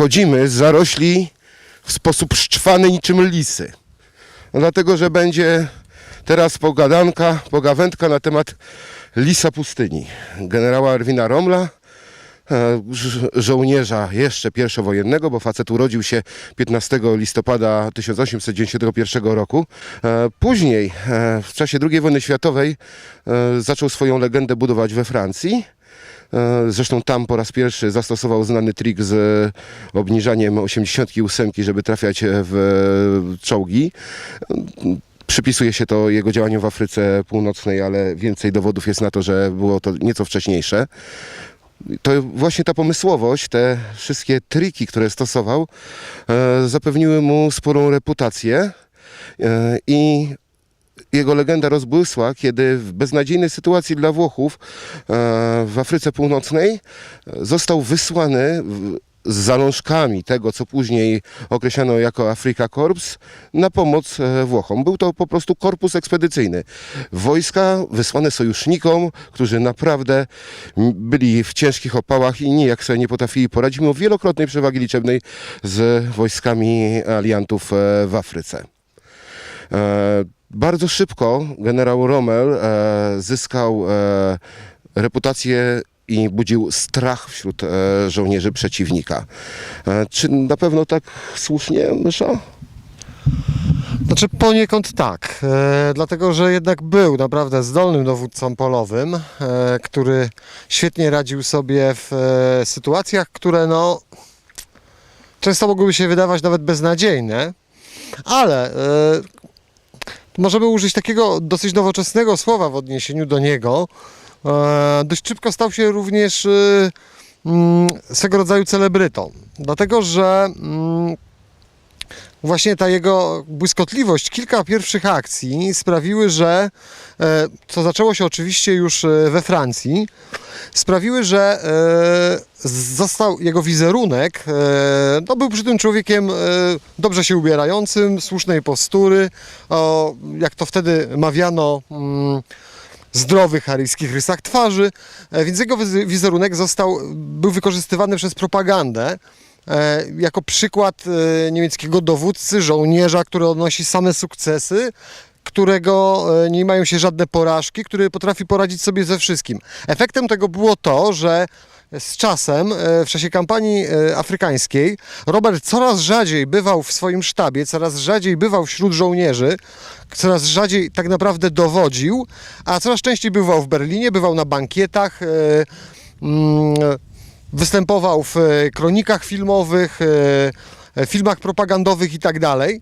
wchodzimy z zarośli w sposób szczwany niczym lisy. No dlatego, że będzie teraz pogadanka, pogawędka na temat lisa pustyni. Generała Erwina Romla, e, żo- żołnierza jeszcze pierwszowojennego, bo facet urodził się 15 listopada 1891 roku. E, Później, e, w czasie II wojny światowej, zaczął swoją legendę budować we Francji. E, Zresztą tam po raz pierwszy zastosował znany trik z obniżaniem 88, żeby trafiać w czołgi. Przypisuje się to jego działaniom w Afryce Północnej, ale więcej dowodów jest na to, że było to nieco wcześniejsze. To właśnie ta pomysłowość, te wszystkie triki, które stosował, e, zapewniły mu sporą reputację e, i jego legenda rozbłysła, kiedy w beznadziejnej sytuacji dla Włochów e, w Afryce Północnej e, został wysłany z zalążkami tego, co później określano jako Afrika Korps, na pomoc e, Włochom. Był to po prostu korpus ekspedycyjny. Wojska wysłane sojusznikom, którzy naprawdę byli w ciężkich opałach i nijak sobie nie potrafili poradzić, mimo wielokrotnej przewagi liczebnej z wojskami aliantów w Afryce. E, Bardzo szybko generał Rommel e, zyskał e, reputację i budził strach wśród żołnierzy przeciwnika. Czy na pewno tak słusznie, Mysza? Znaczy poniekąd tak, dlatego że jednak był naprawdę zdolnym dowódcą polowym, który świetnie radził sobie w sytuacjach, które no często mogłyby się wydawać nawet beznadziejne, ale możemy użyć takiego dosyć nowoczesnego słowa w odniesieniu do niego. E, dość szybko stał się również e, mm, swego rodzaju celebrytą, dlatego że mm, właśnie ta jego błyskotliwość, kilka pierwszych akcji sprawiły, że, e, co zaczęło się oczywiście już e, we Francji, sprawiły, że e, został jego wizerunek, no był przy tym człowiekiem dobrze się ubierającym, słusznej postury, o, jak to wtedy mawiano, mm, zdrowych aryjskich rysach twarzy, więc jego wiz- wizerunek został, był wykorzystywany przez propagandę jako przykład e, niemieckiego dowódcy, żołnierza, który odnosi same sukcesy, którego e, nie mają się żadne porażki, który potrafi poradzić sobie ze wszystkim. Efektem tego było to, że z czasem, e, w czasie kampanii e, afrykańskiej, Robert coraz rzadziej bywał w swoim sztabie, coraz rzadziej bywał wśród żołnierzy, coraz rzadziej tak naprawdę dowodził, a coraz częściej bywał w Berlinie, bywał na bankietach, e, mm, występował w e, kronikach filmowych, e, e, filmach propagandowych i tak dalej.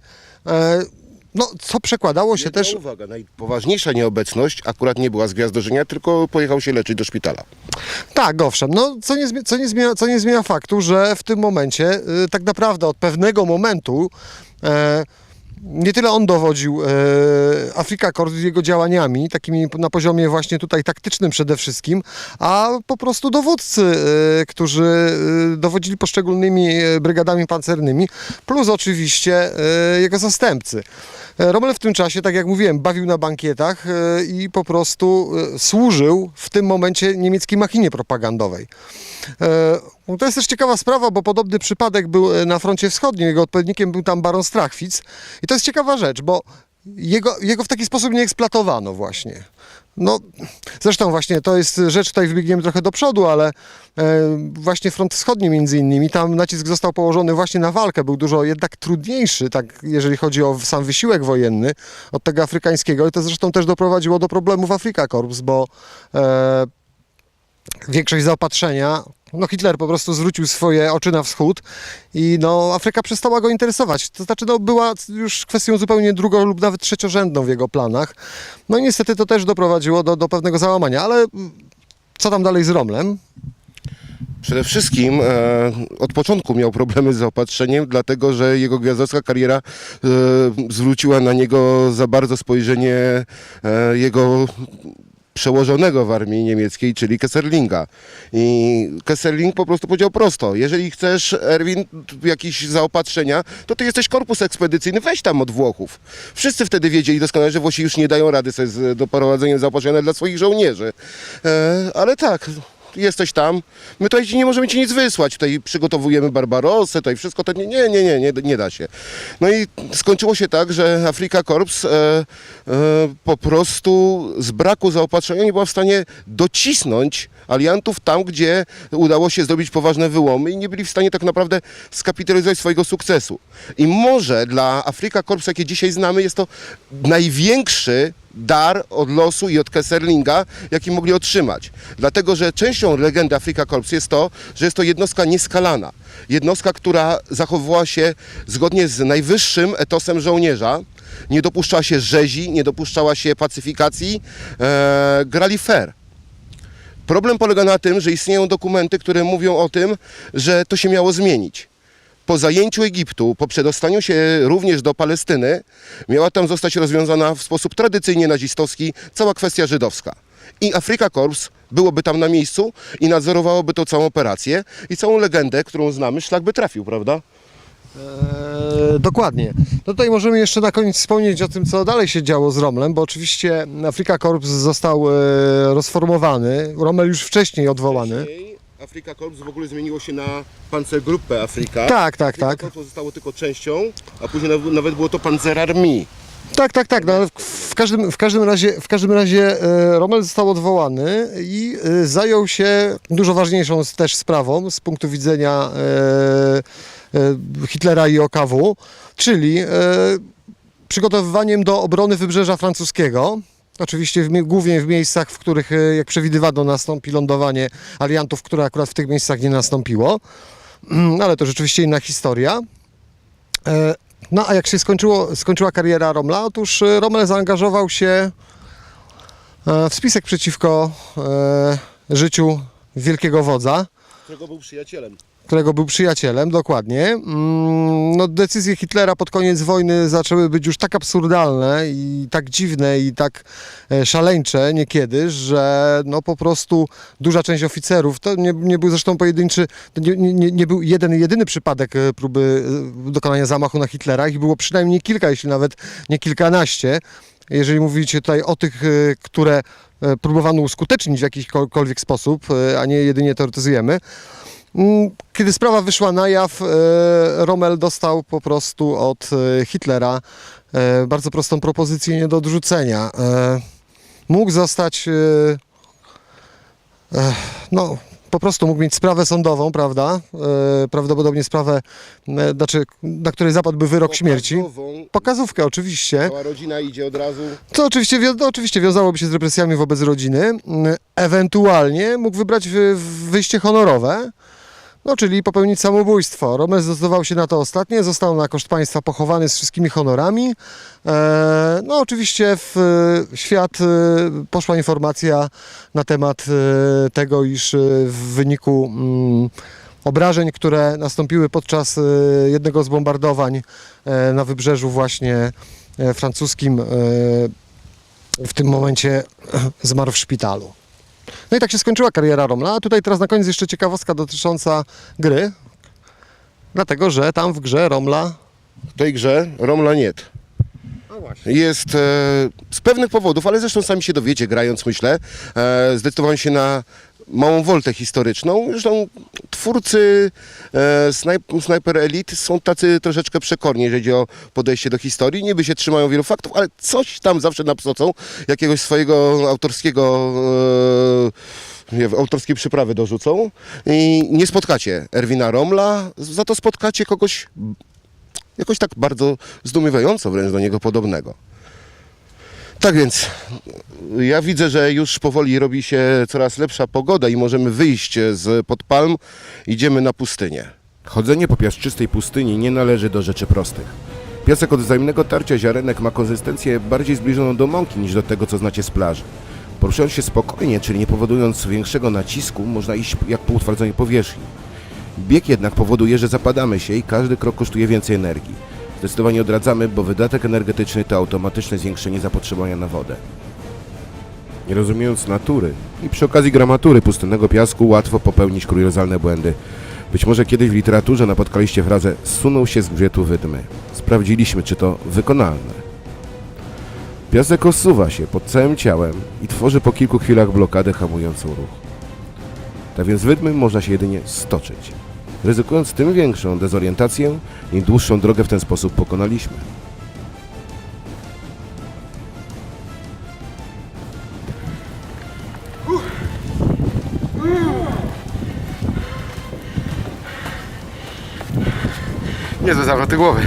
No, co przekładało się Jedna też uwaga, najpoważniejsza nieobecność akurat nie była z gwiazdorzenia, tylko pojechał się leczyć do szpitala. Tak, owszem. No, co, nie, co, nie zmienia, co nie zmienia faktu, że w tym momencie, y, tak naprawdę od pewnego momentu, nie tyle on dowodził e, Afrika Korps jego działaniami, takimi na poziomie właśnie tutaj taktycznym przede wszystkim, a po prostu dowódcy, e, którzy e, dowodzili poszczególnymi e, brygadami pancernymi, plus oczywiście e, jego zastępcy. E, Rommel w tym czasie, tak jak mówiłem, bawił na bankietach i po prostu służył w tym momencie niemieckiej machinie propagandowej. To jest też ciekawa sprawa, bo podobny przypadek był e, na froncie wschodnim. Jego odpowiednikiem był tam baron Strachwitz. I to jest ciekawa rzecz, bo jego, jego w taki sposób nie eksploatowano właśnie. No, zresztą właśnie to jest rzecz, tutaj wybiegniemy trochę do przodu, ale e, właśnie front wschodni między innymi, tam nacisk został położony właśnie na walkę, był dużo jednak trudniejszy, tak jeżeli chodzi o sam wysiłek wojenny od tego afrykańskiego i to zresztą też doprowadziło do problemów Afrika Korps, bo e, większość zaopatrzenia, no Hitler po prostu zwrócił swoje oczy na wschód i no Afryka przestała go interesować. To znaczy no była już kwestią zupełnie drugo lub nawet trzeciorzędną w jego planach. No i niestety to też doprowadziło do, do pewnego załamania, ale mm, co tam dalej z Romlem? Przede wszystkim e, od początku miał problemy z zaopatrzeniem, dlatego że jego gwiazdorska kariera e, zwróciła na niego za bardzo spojrzenie e, jego przełożonego w armii niemieckiej, czyli Kesserlinga. I Kesserling po prostu powiedział prosto, jeżeli chcesz, Erwin, jakieś zaopatrzenia, to ty jesteś korpus ekspedycyjny, weź tam od Włochów. Wszyscy wtedy wiedzieli doskonale, że Włosi już nie dają rady sobie z doprowadzeniem zaopatrzenia dla swoich żołnierzy. E, ale tak, jesteś tam, my tutaj ci nie możemy ci nic wysłać, tutaj przygotowujemy Barbarossę, tutaj wszystko, to nie, nie, nie, nie, nie, nie da się. No i skończyło się tak, że Afrika Korps e, e, po prostu z braku zaopatrzenia nie była w stanie docisnąć aliantów tam, gdzie udało się zrobić poważne wyłomy i nie byli w stanie tak naprawdę skapitalizować swojego sukcesu. I może dla Afrika Korps, jakie dzisiaj znamy, jest to największy dar od losu i od Kesserlinga, jaki mogli otrzymać. Dlatego, że częścią legendy Afrika Korps jest to, że jest to jednostka nieskalana. Jednostka, która zachowywała się zgodnie z najwyższym etosem żołnierza, nie dopuszczała się rzezi, nie dopuszczała się pacyfikacji, e, grali fair. Problem polega na tym, że istnieją dokumenty, które mówią o tym, że to się miało zmienić. Po zajęciu Egiptu, po przedostaniu się również do Palestyny, miała tam zostać rozwiązana w sposób tradycyjnie nazistowski cała kwestia żydowska. I Afrika Korps byłoby tam na miejscu i nadzorowałoby tą całą operację i całą legendę, którą znamy, szlak by trafił, prawda? E, dokładnie. No tutaj możemy jeszcze na koniec wspomnieć o tym, co dalej się działo z Romlem, bo oczywiście Afrika Korps został e, rozformowany, Rommel już wcześniej odwołany. Afrika Korps w ogóle zmieniło się na Panzergruppe Afryka. Tak, tak, Afrika tak. Korps zostało tylko częścią, a później naw- nawet było to Panzerarmee. Tak, tak, tak. No, ale w, w, każdym, w każdym razie, w każdym razie e, Rommel został odwołany i e, zajął się dużo ważniejszą s- też sprawą z punktu widzenia e, e, Hitlera i OKW, czyli e, przygotowywaniem do obrony wybrzeża francuskiego. Oczywiście w, głównie w miejscach, w których, e, jak przewidywano, nastąpi lądowanie aliantów, które akurat w tych miejscach nie nastąpiło. Mm, Ale to rzeczywiście inna historia. E, No a jak się skończyło, skończyła kariera Romla? Otóż e, Rommel zaangażował się w spisek przeciwko życiu wielkiego wodza, którego był przyjacielem. Którego był przyjacielem, dokładnie. Mm, No, decyzje Hitlera pod koniec wojny zaczęły być już tak absurdalne i tak dziwne i tak e, szaleńcze niekiedy, że no po prostu duża część oficerów, to nie, nie był zresztą pojedynczy, nie, nie, nie był jeden, jedyny przypadek e, próby e, dokonania zamachu na Hitlera, ich było przynajmniej kilka, jeśli nawet nie kilkanaście. Jeżeli mówicie tutaj o tych, które próbowano uskutecznić w jakikolwiek sposób, a nie jedynie teoretyzujemy, Kiedy sprawa wyszła na jaw, e, Rommel dostał po prostu od e, Hitlera e, bardzo prostą propozycję nie do odrzucenia. Mógł zostać, no, po prostu mógł mieć sprawę sądową, prawda? Prawdopodobnie sprawę, znaczy, na której zapadłby wyrok śmierci. Pokazówkę oczywiście. Cała rodzina idzie od razu. To oczywiście, wi- to oczywiście wiązałoby się z represjami wobec rodziny. Mm, Ewentualnie mógł wybrać wy- wyjście honorowe, no czyli popełnić samobójstwo. Rommel zdecydował się na to ostatnie, został na koszt państwa pochowany z wszystkimi honorami. E, No oczywiście w e, świat e, poszła informacja na temat tego, iż w wyniku mm, obrażeń, które nastąpiły podczas jednego z bombardowań na wybrzeżu właśnie francuskim, w tym momencie zmarł w szpitalu. No i tak się skończyła kariera Romla. A tutaj teraz na koniec jeszcze ciekawostka dotycząca gry. Dlatego, że tam w grze Romla. W tej grze Romla właśnie. Jest e, z pewnych powodów, ale zresztą sami się dowiecie grając, myślę, e, zdecydowałem się na małą woltę historyczną. Zresztą twórcy e, snajp, Sniper Elite są tacy troszeczkę przekorni, jeżeli chodzi o podejście do historii. Niby się trzymają wielu faktów, ale coś tam zawsze napsocą, jakiegoś swojego autorskiego e, autorskiej przyprawy dorzucą i nie spotkacie Erwina Romla, za to spotkacie kogoś jakoś tak bardzo zdumiewająco wręcz do niego podobnego. Tak więc ja widzę, że już powoli robi się coraz lepsza pogoda i możemy wyjść z pod palm. Idziemy na pustynię. Chodzenie po piaszczystej pustyni nie należy do rzeczy prostych. Piasek od wzajemnego tarcia ziarenek ma konsystencję bardziej zbliżoną do mąki niż do tego, co znacie z plaży. Poruszając się spokojnie, czyli nie powodując większego nacisku, można iść jak po utwardzonej powierzchni. Bieg jednak powoduje, że zapadamy się i każdy krok kosztuje więcej energii. Zdecydowanie odradzamy, bo wydatek energetyczny to automatyczne zwiększenie zapotrzebowania na wodę. Nie rozumiejąc natury i przy okazji gramatury pustynnego piasku łatwo popełnić kuriozalne błędy. Być może kiedyś w literaturze napotkaliście frazę zsunął się z grzbietu wydmy. Sprawdziliśmy, czy to wykonalne. Piasek osuwa się pod całym ciałem i tworzy po kilku chwilach blokadę hamującą ruch. tak więc wydmym można się jedynie stoczyć. Ryzykując tym większą dezorientację, im dłuższą drogę w ten sposób pokonaliśmy. Niezłe zawroty głowy.